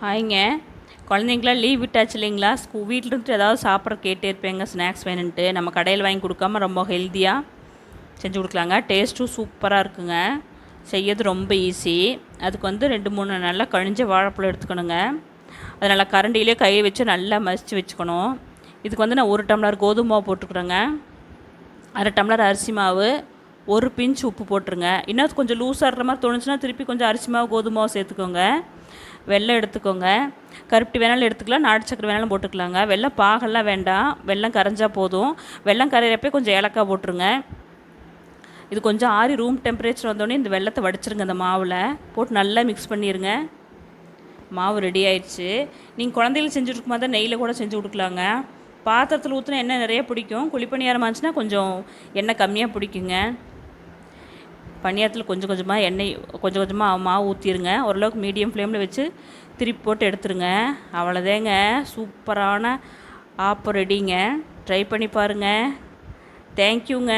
ஹாய்ங்க. குழந்தைங்களாம் லீவ் விட்டாச்சு இல்லைங்களா? ஸ்கூ வீட்டில் இருந்துட்டு ஏதாவது சாப்பிட்ற கேட்டே இருப்பேங்க. ஸ்நாக்ஸ் வேணுன்ட்டு நம்ம கடையில் வாங்கி கொடுக்காம ரொம்ப ஹெல்த்தியாக செஞ்சு கொடுக்கலாங்க. டேஸ்ட்டும் சூப்பராக இருக்குங்க. செய்யறது ரொம்ப ஈஸி அதுக்கு வந்து ரெண்டு மூணு நல்லா கழிஞ்ச வாழைப்பழம் எடுத்துக்கணுங்க. அது நல்லா கரண்டியிலே கையை வச்சு நல்லா மசித்து வச்சுக்கணும். இதுக்கு வந்து நான் ஒரு டம்ளர் கோதுமை மாவு போட்டுக்கிறேங்க. அரை டம்ளர் அரிசி மாவு ஒரு பிஞ்ச் உப்பு போட்டுருங்க. இன்னும் கொஞ்சம் லூஸாக இருக்கிற மாதிரி தோணுச்சுன்னா திருப்பி கொஞ்சம் அரிசி மாவு கோதுமை மாவு சேர்த்துக்கோங்க. வெள்ளம் எடுத்துக்கோங்க. கருப்பட்டி வேணாலும் எடுத்துக்கலாம். நாட்டு சக்கரை வேணாலும் போட்டுக்கலாங்க. வெள்ளம் பாகெல்லாம் வேண்டாம். வெள்ளம் கரைஞ்சால் போதும். வெல்லம் கரையிறப்பே கொஞ்சம் ஏலக்காய் போட்டுருங்க. இது கொஞ்சம் ஆறி ரூம் டெம்பரேச்சர் வந்தோடனே இந்த வெள்ளத்தை வடிச்சிருங்க அந்த மாவில். போட்டு நல்லா மிக்ஸ் பண்ணிடுங்க மாவு ரெடி ஆயிடுச்சு. நீங்கள் குழந்தைகள் செஞ்சு கொடுக்கும்போது தான் நெய்யில் கூட செஞ்சு கொடுக்கலாங்க. பாத்திரத்தில் ஊற்றினா எண்ணெய் நிறைய பிடிக்கும். குழிப்பணியாரமாச்சுன்னா கொஞ்சம் எண்ணெய் கம்மியாக பிடிக்குங்க. பணியாரத்தில் கொஞ்சம் கொஞ்சமாக எண்ணெய் கொஞ்சம் கொஞ்சமாக மாவு ஊற்றிடுங்க ஓரளவுக்கு மீடியம் ஃப்ளேமில் வச்சு திருப்பி போட்டு எடுத்துருங்க. அவ்வளோதேங்க சூப்பரான ஆப்பம் ரெடிங்க. ட்ரை பண்ணி பாருங்கள் தேங்க்யூங்க